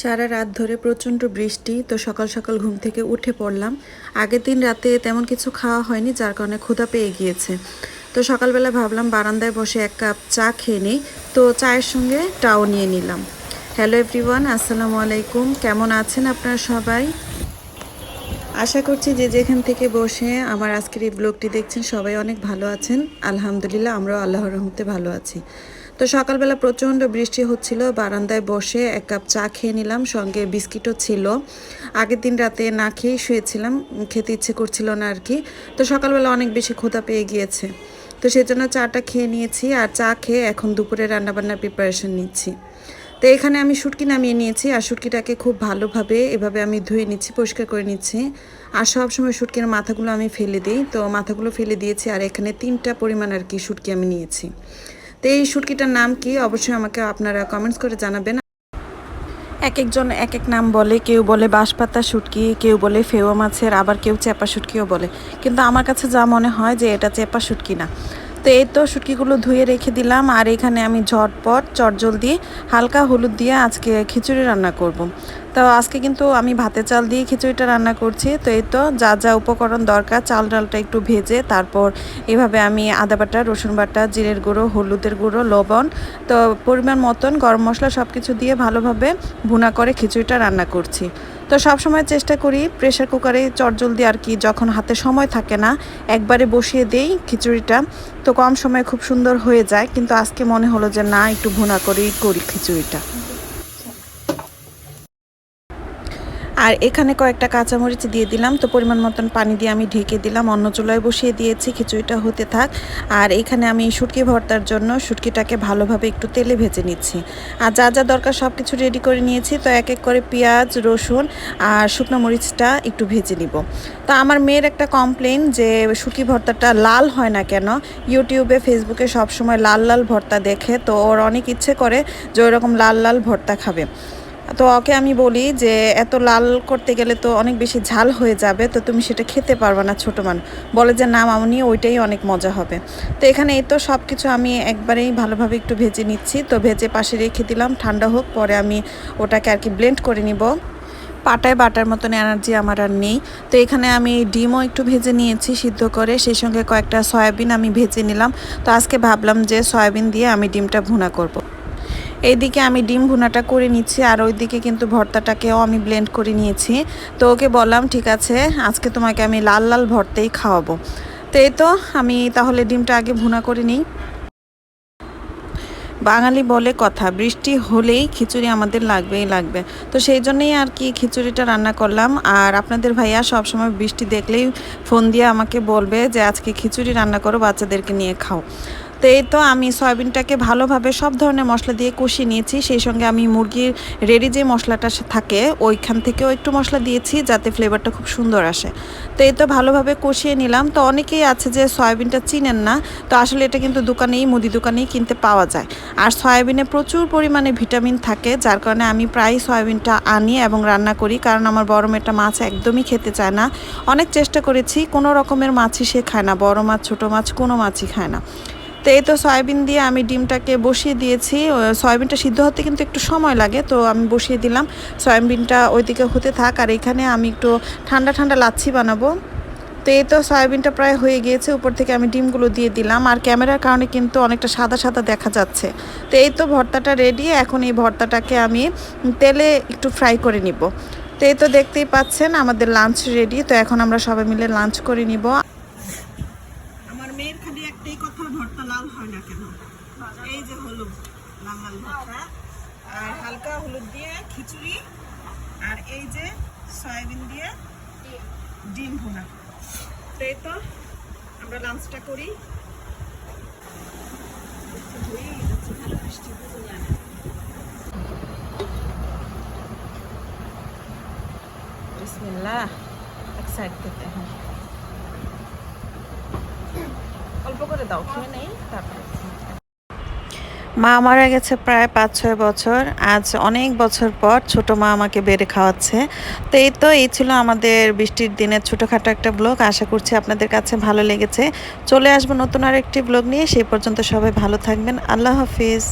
সারা রাত ধরে প্রচণ্ড বৃষ্টি, তো সকাল সকাল ঘুম থেকে উঠে পড়লাম। আগের দিন রাতে তেমন কিছু খাওয়া হয়নি, যার কারণে ক্ষুধা পেয়ে গিয়েছে। তো সকালবেলা ভাবলাম বারান্দায় বসে এক কাপ চা খেয়ে নিই, তো চায়ের সঙ্গে টাও নিয়ে নিলাম। হ্যালো এভরিওয়ান, আসসালামু আলাইকুম। কেমন আছেন আপনারা সবাই? আশা করছি যে যেখান থেকে বসে আমার আজকের এই ব্লগটি দেখছেন সবাই অনেক ভালো আছেন। আলহামদুলিল্লাহ, আমরাও আল্লাহর রহমতে ভালো আছি। তো সকালবেলা প্রচণ্ড বৃষ্টি হচ্ছিল, বারান্দায় বসে এক কাপ চা খেয়ে নিলাম, সঙ্গে বিস্কিটও ছিল। আগের দিন রাতে না খেয়েই শুয়েছিলাম, খেতে ইচ্ছে করছিল না আর কি। তো সকালবেলা অনেক বেশি ক্ষুধা পেয়ে গিয়েছে। তো সেজন্য চাটা খেয়ে নিয়েছি আর চা খেয়ে এখন দুপুরে রান্নাবান্নার প্রিপারেশন নিচ্ছি। তো এখানে আমি শুটকি নামিয়ে নিয়েছি আর শুটকিটাকে খুব ভালোভাবে এভাবে আমি ধুয়ে নিচ্ছি, পরিষ্কার করে নিচ্ছি। আর সব সময় শুটকির মাথাগুলো আমি ফেলে দিই। তো মাথাগুলো ফেলে দিয়েছি আর এখানে তিনটা পরিমাণ আর কি শুটকি আমি নিয়েছি। তো এই শুটকিটার নাম কি? অবশ্যই আমাকে আপনারা কমেন্টস করে জানাবেন। এক একজন এক এক নাম বলে, কেউ বলে বাঁশপাতা শুটকি কেউ বলে ফেওয়া মাছের, আবার কেউ চেপা শুটকিও বলে। কিন্তু আমার কাছে যা মনে হয় যে এটা চেপা শুটকি না। তো এই তো শুটকিগুলো ধুয়ে রেখে দিলাম, আর এখানে আমি ঝটপট চটজলদি হালকা হলুদ দিয়ে আজকে খিচুড়ি রান্না করব। তো আজকে কিন্তু আমি ভাতে চাল দিয়ে খিচুড়িটা রান্না করছি, তো এই তো যা যা উপকরণ দরকার, চাল ডালটা একটু ভেজে তারপর এভাবে আমি আদা বাটা, রসুন বাটা, জিরের গুঁড়ো, হলুদের গুঁড়ো, লবণ, তো পরিমাণ মতন গরম মশলা সব কিছু দিয়ে ভালোভাবে ভুনা করে খিচুড়িটা রান্না করছি তো সব সময় চেষ্টা করি প্রেশার কুকারে চটজলদি আর কি যখন হাতে সময় থাকে না, একবারে বসিয়ে দেই খিচুড়িটা। তো কম সময়ে খুব সুন্দর হয়ে যায়, কিন্তু আজকে মনে হলো যে না, একটু ভুনা করেই করি খিচুড়িটা। আর এখানে কয়েকটা কাঁচামরিচ দিয়ে দিলাম। তো পরিমাণ মতন পানি দিয়ে আমি ঢেকে দিলাম। অন্য চুলায় বসিয়ে দিয়েছি, খিচুড়িটা হতে থাক। আর এখানে আমি শুটকি ভর্তার জন্য শুটকিটাকে ভালোভাবে একটু তেলে ভেজে নিচ্ছি। আর যা যা দরকার সব কিছু রেডি করে নিয়েছি। তো এক এক করে পেঁয়াজ, রসুন আর শুকনো মরিচটা একটু ভেজে নিব। তো আমার মেয়ের একটা কমপ্লেন যে শুটকি ভর্তাটা লাল হয় না কেন? ইউটিউবে ফেসবুকে সবসময় লাল লাল ভর্তা দেখে। তো ওর অনেক ইচ্ছে করে যে ওরকম লাল লাল ভর্তা খাবে। তো ওকে আমি বলি যে, এত লাল করতে গেলে তো অনেক বেশি ঝাল হয়ে যাবে, তো তুমি সেটা খেতে পারবে না ছোটো মান। বলে যে, না মামনি, ওইটাই অনেক মজা হবে। তো এখানে এই তো সব কিছু আমি একবারেই ভালোভাবে একটু ভেজে নিচ্ছি। তো ভেজে পাশে রেখে দিলাম, ঠান্ডা হোক, পরে আমি ওটাকে আর কি ব্লেন্ড করে নিব। পাটায় বাটার মতন এনার্জি আমার আর নেই। তো এখানে আমি ডিমও একটু ভেজে নিয়েছি সিদ্ধ করে, সেই সঙ্গে কয়েকটা সয়াবিন আমি ভেজে নিলাম। তো আজকে ভাবলাম যে, সয়াবিন দিয়ে আমি ডিমটা ভুনা করব। এইদিকে আমি ডিম ভুনাটা করে নিচ্ছি আর ওইদিকে কিন্তু ভর্তাটাকেও আমি ব্লেন্ড করে নিয়েছি। তো ওকে বললাম, ঠিক আছে, আজকে তোমাকে আমি লাল লাল ভর্তেই খাওয়াবো। তো এই তো আমি তাহলে ডিমটা আগে ভুনা করে নিই। বাঙালি বলে কথা, বৃষ্টি হলেই খিচুড়ি আমাদের লাগবেই লাগবে। তো সেই জন্যেই আর কি খিচুড়িটা রান্না করলাম। আর আপনাদের ভাইয়া সবসময় বৃষ্টি দেখলেই ফোন দিয়ে আমাকে বলবে যে, আজকে খিচুড়ি রান্না করো, বাচ্চাদেরকে নিয়ে খাও। তো এই তো আমি সয়াবিনটাকে ভালোভাবে সব ধরনের মশলা দিয়ে কষিয়ে নিয়েছি। সেই সঙ্গে আমি মুরগির রেডি যে মশলাটা থাকে, ওইখান থেকেও একটু মশলা দিয়েছি যাতে ফ্লেভারটা খুব সুন্দর আসে। তো এই তো ভালোভাবে কষিয়ে নিলাম। তো অনেকেই আছে যে সয়াবিনটা চিনেন না। তো আসলে এটা কিন্তু দোকানেই, মুদি দোকানেই কিনতে পাওয়া যায়। আর সয়াবিনে প্রচুর পরিমাণে ভিটামিন থাকে, যার কারণে আমি প্রায় সয়াবিনটা আনি এবং রান্না করি। কারণ আমার বড় মেয়েটা মাছ একদমই খেতে চায় না। অনেক চেষ্টা করেছি, কোনো রকমের মাছই সে খায় না। বড় মাছ, ছোটো মাছ কোনো মাছই খায় না। তো এই তো সয়াবিন দিয়ে আমি ডিমটাকে বসিয়ে দিয়েছি। সয়াবিনটা সিদ্ধ হতে কিন্তু একটু সময় লাগে, তো আমি বসিয়ে দিলাম। সয়াবিনটা ওইদিকে হতে থাক, আর এখানে আমি একটু ঠান্ডা ঠান্ডা লাচ্ছি বানাবো। তো এই তো সয়াবিনটা প্রায় হয়ে গিয়েছে, উপর থেকে আমি ডিমগুলো দিয়ে দিলাম। আর ক্যামেরার কারণে কিন্তু অনেকটা সাদা সাদা দেখা যাচ্ছে। তো এই তো ভর্তাটা রেডি এখন এই ভর্তাটাকে আমি তেলে একটু ফ্রাই করে নিব। তো এই তো দেখতেই পাচ্ছেন, আমাদের লাঞ্চ রেডি তো এখন আমরা সবাই মিলে লাঞ্চ করে নিব আমার মেয়ের খালি একটাই কথা ভর্তা লাল হয় না কেন এই যে হলুদ, লাল আর হালকা হলুদ দিয়ে খিচুড়ি, আর এই যে সয়াবিন দিয়ে ডিম ভুনা। তো তো আমরা লাঞ্চটা করি। থেকে হ্যাঁ। অল্প করে দাও, খেয়ে নেই, তারপরে মা মারা গেছে প্রায় পাঁচ, ছয় বছর। আজ অনেক বছর পর ছোট মা আমাকে বেড়ে খাওয়াচ্ছে। তো এই তো, এই ছিল আমাদের বৃষ্টির দিনের ছোটোখাটো একটা ব্লগ। আশা করছি আপনাদের কাছে ভালো লেগেছে। চলে আসব নতুন আর একটি ব্লগ নিয়ে। সেই পর্যন্ত সবাই ভালো থাকবেন। আল্লাহ হাফিজ।